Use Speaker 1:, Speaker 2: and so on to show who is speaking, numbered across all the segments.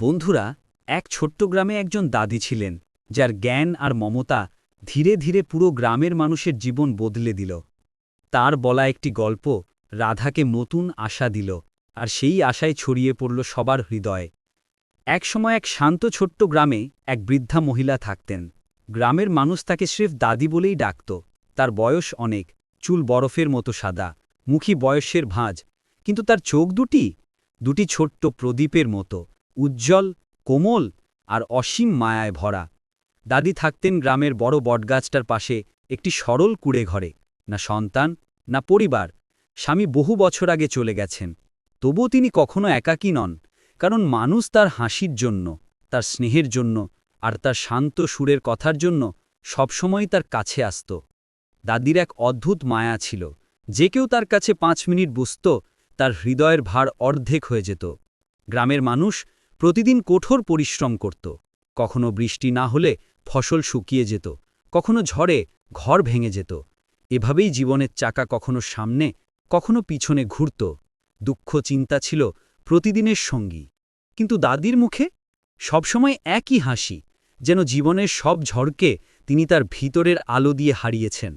Speaker 1: বন্ধুরা, এক ছোট্ট গ্রামে একজন দাদি ছিলেন, যার জ্ঞান আর মমতা ধীরে ধীরে পুরো গ্রামের মানুষের জীবন বদলে দিল। তার বলা একটি গল্প রাধাকে নতুন আশা দিল আর সেই আশায় ছড়িয়ে পড়ল সবার হৃদয়ে। একসময় এক শান্ত ছোট্ট গ্রামে এক বৃদ্ধা মহিলা থাকতেন। গ্রামের মানুষ তাকে স্রেফ দাদি বলেই ডাকত। তার বয়স অনেক, চুল বরফের মতো সাদা মুখী বয়সের ভাঁজ, কিন্তু তার চোখ দুটি? দুটি ছোট্ট প্রদীপের মতো। উজ্জ্বল, কোমল আর অসীম মায়ায় ভরা। দাদি থাকতেন গ্রামের বড় বটগাছটার পাশে একটি সরল কুড়ে ঘরে। না সন্তান, না পরিবার, স্বামী বহু বছর আগে চলে গেছেন। তবুও তিনি কখনো একাকী নন, কারণ মানুষ তার হাসির জন্য, তার স্নেহের জন্য আর তার শান্ত সুরের কথার জন্য সবসময় তার কাছে আসত। দাদির এক অদ্ভুত মায়া ছিল, যে কেউ তার কাছে পাঁচ মিনিট বুঝত তার হৃদয়ের ভার অর্ধেক হয়ে যেত। গ্রামের মানুষ প্রতিদিন কঠোর পরিশ্রম করত। কখনো বৃষ্টি না হলে ফসল শুকিয়ে যেত, কখনো ঝড়ে ঘর ভেঙে যেত। এভাবেই জীবনের চাকা কখনো সামনে, কখনো পিছনে ঘুরত। দুঃখ, চিন্তা ছিল প্রতিদিনের সঙ্গী। কিন্তু দাদির মুখে সবসময় একই হাসি, যেন জীবনের সব ঝড়কে তিনি তার ভিতরের আলো দিয়ে হারিয়েছেন।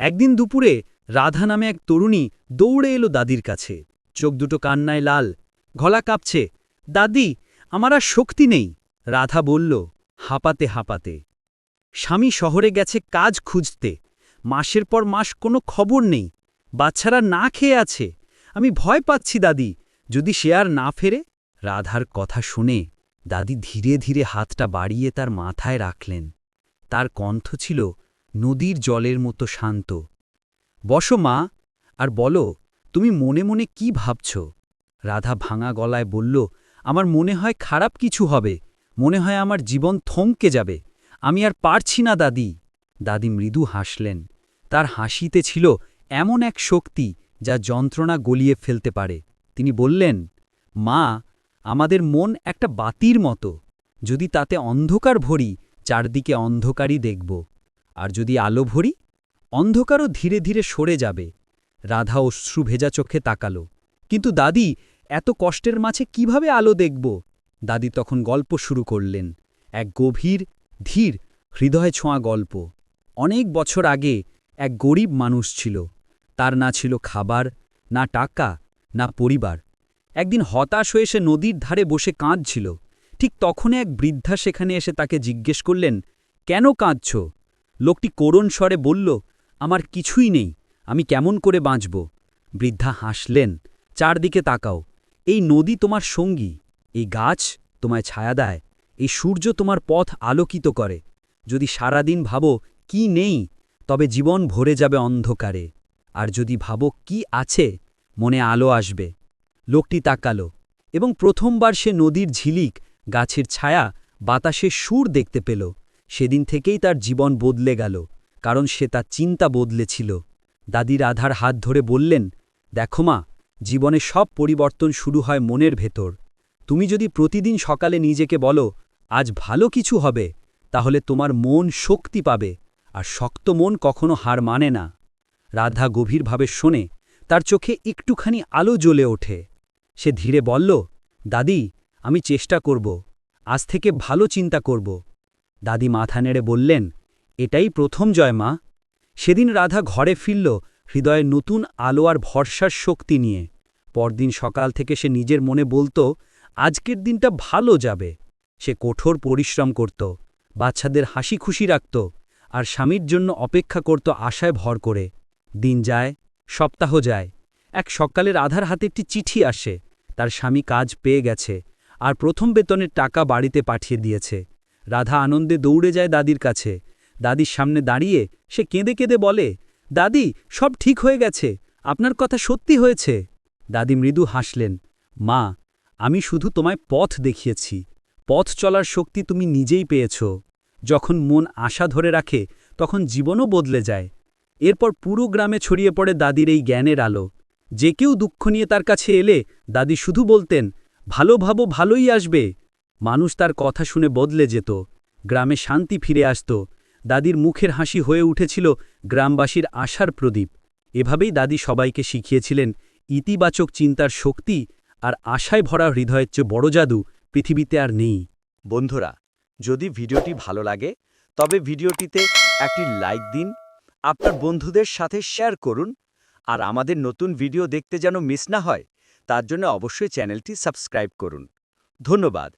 Speaker 1: একদিন দুপুরে রাধা নামে এক তরুণী দৌড়ে এলো দাদির কাছে। চোখ দুটো কান্নায় লাল, গলা কাঁপছে দাদি, আমার আর শক্তি নেই। রাধা বলল, হাঁপাতে হাঁপাতে। স্বামী শহরে গেছে কাজ খুঁজতে। মাসের পর মাস কোনো খবর নেই। বাচ্চারা না খেয়ে আছে। আমি ভয় পাচ্ছি দাদি, যদি সে আর না ফেরে? রাধার কথা শুনে দাদি ধীরে ধীরে হাতটা বাড়িয়ে তার মাথায় রাখলেন। তার কণ্ঠ ছিল নদীর জলের মতো শান্ত। বসো মা, আর বলো, তুমি মনে মনে কি ভাবছ? রাধা ভাঙা গলায় বলল আমার মনে হয় খারাপ কিছু হবে। মনে হয় আমার জীবন থমকে যাবে। আমি আর পারছি না, দাদি। দাদি মৃদু হাসলেন। তার হাসিতে ছিল এমন এক শক্তি যা যন্ত্রণা গলিয়ে ফেলতে পারে। তিনি বললেন, মা, আমাদের মন একটা বাতির মতো। যদি তাতে অন্ধকার ভরি, চারদিকে অন্ধকারই দেখব। আর যদি আলো ভরি, অন্ধকারও ধীরে ধীরে সরে যাবে। রাধা অশ্রু ভেজা চোখে তাকালো। কিন্তু দাদি এত কষ্টের মাঝে কীভাবে আলো দেখব? দাদি তখন গল্প শুরু করলেন। এক গভীর, ধীর, হৃদয় ছোঁয়া গল্প। অনেক বছর আগে এক গরিব মানুষ ছিল। তার না ছিল খাবার, না টাকা, না পরিবার। একদিন হতাশ হয়ে সে নদীর ধারে বসে কাঁদছিল। ঠিক তখন এক বৃদ্ধা সেখানে এসে তাকে জিজ্ঞেস করলেন, কেন কাঁদছ? লোকটি করুণ স্বরে বলল, আমার কিছুই নেই, আমি কেমন করে বাঁচব? বৃদ্ধা হাসলেন, চারদিকে তাকাও। এই নদী তোমার সঙ্গী, এই গাছ তোমায় ছায়া দেয়, এই সূর্য তোমার পথ আলোকিত করে। যদি সারাদিন ভাবো কি নেই, তবে জীবন ভরে যাবে অন্ধকারে। আর যদি ভাবো কি আছে, মনে আলো আসবে। লোকটি তাকালো এবং প্রথমবার সে নদীর ঝিলিক, গাছের ছায়া, বাতাসের সুর দেখতে পেল। সেদিন থেকেই তার জীবন বদলে গেল, কারণ সে তার চিন্তা বদলেছিল। দাদি রাধার হাত ধরে বললেন, দেখো মা জীবনে সব পরিবর্তন শুরু হয় মনের ভেতর। তুমি যদি প্রতিদিন সকালে নিজেকে বলো, আজ ভালো কিছু হবে তাহলে তোমার মন শক্তি পাবে, আর শক্ত মন কখনো হার মানে না। রাধা গভীরভাবে শোনে, তার চোখে একটুখানি আলো জ্বলে ওঠে। সে ধীরে বলল, দাদি, আমি চেষ্টা করব, আজ থেকে ভালো চিন্তা করব। দাদি মাথা নেড়ে বললেন, এটাই প্রথম জয় মা। সেদিন রাধা ঘরে ফিরল হৃদয়ে নতুন আলো আর ভরসার শক্তি নিয়ে। পরদিন সকাল থেকে সে নিজের মনে বলতো, আজকের দিনটা ভালো যাবে। সে কঠোর পরিশ্রম করত, বাচ্চাদের হাসি খুশি রাখত, আর স্বামীর জন্য অপেক্ষা করত আশায় ভর করে। দিন যায়, সপ্তাহ যায়, এক সকালের আধার হাতে একটি চিঠি আসে, তার স্বামী কাজ পেয়ে গেছে, আর প্রথম বেতনের টাকা বাড়িতে পাঠিয়ে দিয়েছে। রাধা আনন্দে দৌড়ে যায় দাদির কাছে। দাদির সামনে দাঁড়িয়ে সে কেঁদে কেঁদে বলে দাদি, সব ঠিক হয়ে গেছে। আপনার কথা সত্যি হয়েছে। দাদি মৃদু হাসলেন। মা, আমি শুধু তোমায় পথ দেখিয়েছি। পথ চলার শক্তি তুমি নিজেই পেয়েছ। যখন মন আশা ধরে রাখে, তখন জীবনও বদলে যায়। এরপর পুরো গ্রামে ছড়িয়ে পড়ে দাদির এই জ্ঞানের আলো। যে কেউ দুঃখ নিয়ে তার কাছে এলে, দাদি শুধু বলতেন, ভালো ভাবো, ভালোই আসবে। মানুষ তার কথা শুনে বদলে যেত। গ্রামে শান্তি ফিরে আসত। দাদির মুখের হাসি হয়ে উঠেছিল গ্রামবাসীর আশার প্রদীপ। এভাবেই দাদি সবাইকে শিখিয়েছিলেন ইতিবাচক চিন্তার শক্তি আর আশায় ভরা হৃদয়ের চেয়ে বড় জাদু
Speaker 2: পৃথিবীতে আর নেই।
Speaker 3: বন্ধুরা, যদি ভিডিওটি ভালো লাগে, তবে ভিডিওটিতে একটি লাইক দিন, আপনার বন্ধুদের সাথে শেয়ার করুন, আর আমাদের নতুন ভিডিও দেখতে যেন মিস না হয়, তার জন্য অবশ্যই চ্যানেলটি সাবস্ক্রাইব করুন। ধন্যবাদ।